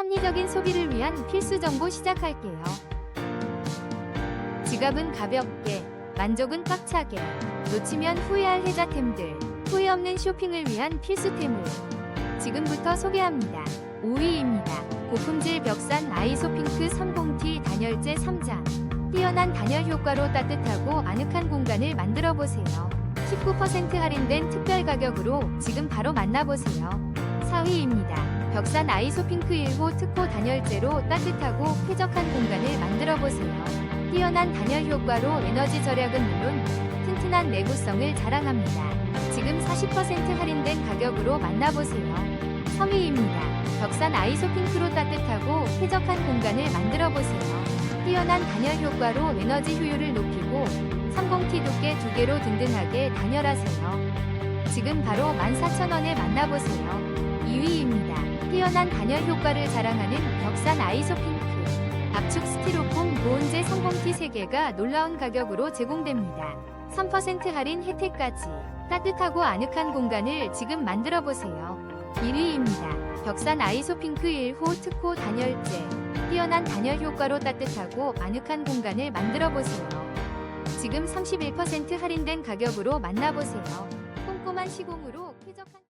합리적인 소비를 위한 필수 정보 시작할게요. 지갑은 가볍게, 만족은 꽉차게, 놓치면 후회할 혜자템들, 후회 없는 쇼핑을 위한 필수템을 지금부터 소개합니다. 5위입니다. 고품질 벽산 아이소 핑크 30T 단열재 3장. 뛰어난 단열 효과로 따뜻하고 아늑한 공간을 만들어 보세요. 19% 할인된 특별 가격으로 지금 바로 만나보세요. 4위입니다. 벽산 아이소 핑크 1호 특호 단열재로 따뜻하고 쾌적한 공간을 만들어 보세요. 뛰어난 단열 효과로 에너지 절약은 물론 튼튼한 내구성을 자랑합니다. 지금 40% 할인된 가격으로 만나보세요. 3위입니다. 벽산 아이소 핑크로 따뜻하고 쾌적한 공간을 만들어 보세요. 뛰어난 단열 효과로 에너지 효율을 높이고 30T 두께 두 개로 든든하게 단열하세요. 지금 바로 14,000원에 만나보세요. 2위입니다. 뛰어난 단열 효과를 자랑하는 벽산 아이소 핑크. 압축 스티로폼 보온재 30T 3개가 놀라운 가격으로 제공됩니다. 3% 할인 혜택까지 따뜻하고 아늑한 공간을 지금 만들어 보세요. 1위입니다. 벽산 아이소 핑크 1호 특호 단열재. 뛰어난 단열 효과로 따뜻하고 아늑한 공간을 만들어 보세요. 지금 31% 할인된 가격으로 만나보세요. 꼼꼼한 시공으로 쾌적한